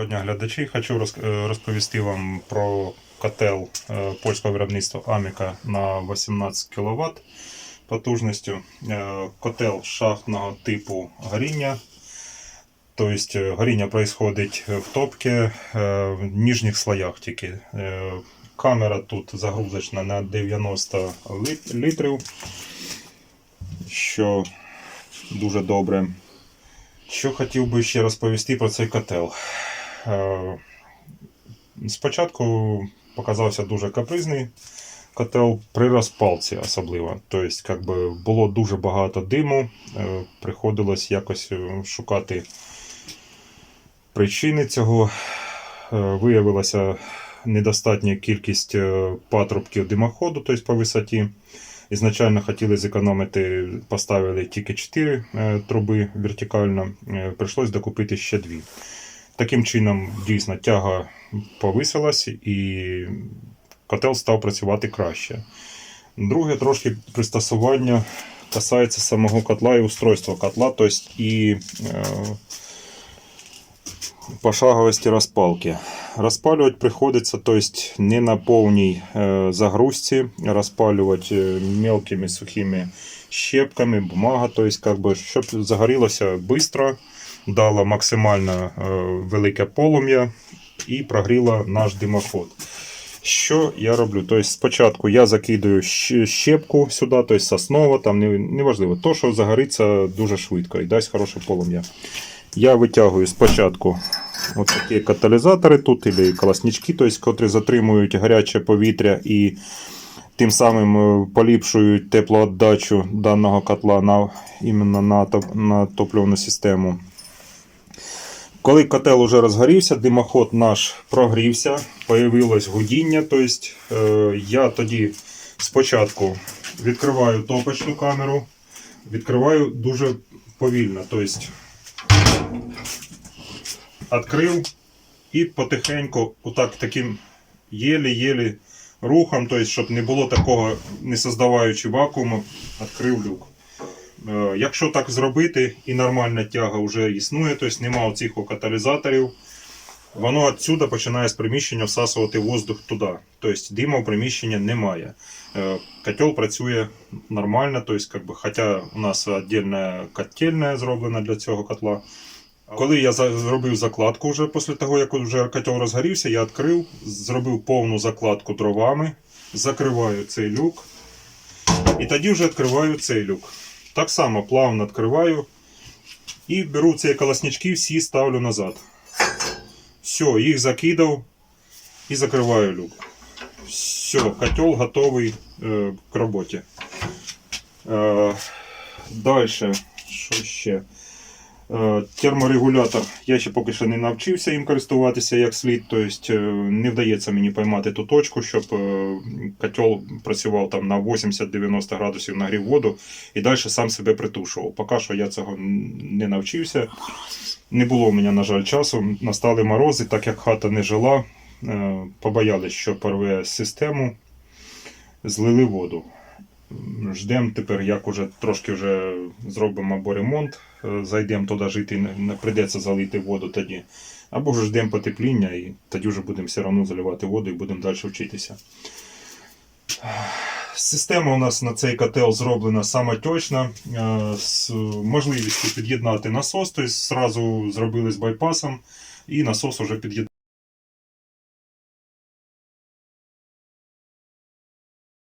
Доброго дня, глядачі. Хочу е, розповісти вам про котел е, польського виробництва Аміка на 18 кВт потужністю. Е, Котел шахтного типу горіння. Тобто горіння происходить в топці в нижніх слоях тільки. Камера тут загрузочна на 90 літрів, що дуже добре. Що хотів би ще розповісти про цей котел. Е, Спочатку показався дуже капризний котел при розпалці особливо. Тобто, як би, було дуже багато диму, е, приходилось якось е, шукати причини цього. Виявилася недостатня кількість патрубків димоходу, тобто по висоті. Ізначально хотіли зекономити, поставили тільки 4 е, труби вертикально, прийшлось докупити ще 2. Таким чином, дійсно, тяга повисилась і котел став працювати краще. Друге, трошки пристосування касається самого котла і устройства котла, тобто і е, пошаговості розпалки. Розпалювати приходиться тобто, не на повній е, загрузці, розпалювати е, мелкими сухими щепками, бумага, тобто, щоб загорілося швидко, дало максимально е, велике полум'я і прогріло наш димоход. Що я роблю? Тобто, спочатку я закидаю щепку сюди, тобто соснова, там не- неважливо, то, що загориться дуже швидко і дасть хороше полум'я. Я витягую спочатку такі каталізатори тут, або колоснички, тобто, котрі затримують гаряче повітря і тим самим е, поліпшують теплоотдачу даного котла на, іменно на, на топливну систему. Коли котел уже розгорівся, димоход наш прогрівся, появилось гудіння. Тобто, е, я тоді спочатку відкриваю топочну камеру, відкриваю дуже повільно. Тобто, відкрив і потихеньку, отак таким єлі-єлі рухом, тобто, щоб не було такого, не создаваючи вакууму, відкрив люк. Е, Якщо так зробити і нормальна тяга вже існує, тобто немає цих каталізаторів, воно відсюди починає з приміщення всасувати воздух туди. Тобто дима в приміщення немає. Е, Котел працює нормально, тобто, хоча у нас віддільна котельня зроблена для цього котла. Коли я зробив закладку вже після того, як вже котел розгорівся, я відкрив, зробив повну закладку дровами, закриваю цей люк. І тоді вже відкриваю цей люк. Так само плавно відкриваю і беру ці колоснички, всі ставлю назад. Все, їх закидав і закриваю люк. Все, котел готовий е, к роботі. Е, Далі, що ще? Е, Терморегулятор. Я ще поки що не навчився їм користуватися як слід. Тобто е, не вдається мені поймати ту точку, щоб е, котел працював там на 80-90 градусів нагрів воду і далі сам себе притушував. Поки що я цього не навчився. Не було у мене, на жаль, часу. Настали морози, так як хата не жила. Побоялись, що порве систему, злили воду. Ждемо тепер, як уже трошки вже зробимо або ремонт, е, зайдемо туди жити, не, прийдеться залити воду тоді. Або ж ждемо потепління і тоді вже будемо все одно заливати воду і будемо далі вчитися. Система у нас на цей котел зроблена самоточна, е, з можливістю під'єднати насос, тобто зразу зробили з байпасом, і насос вже під'єднали.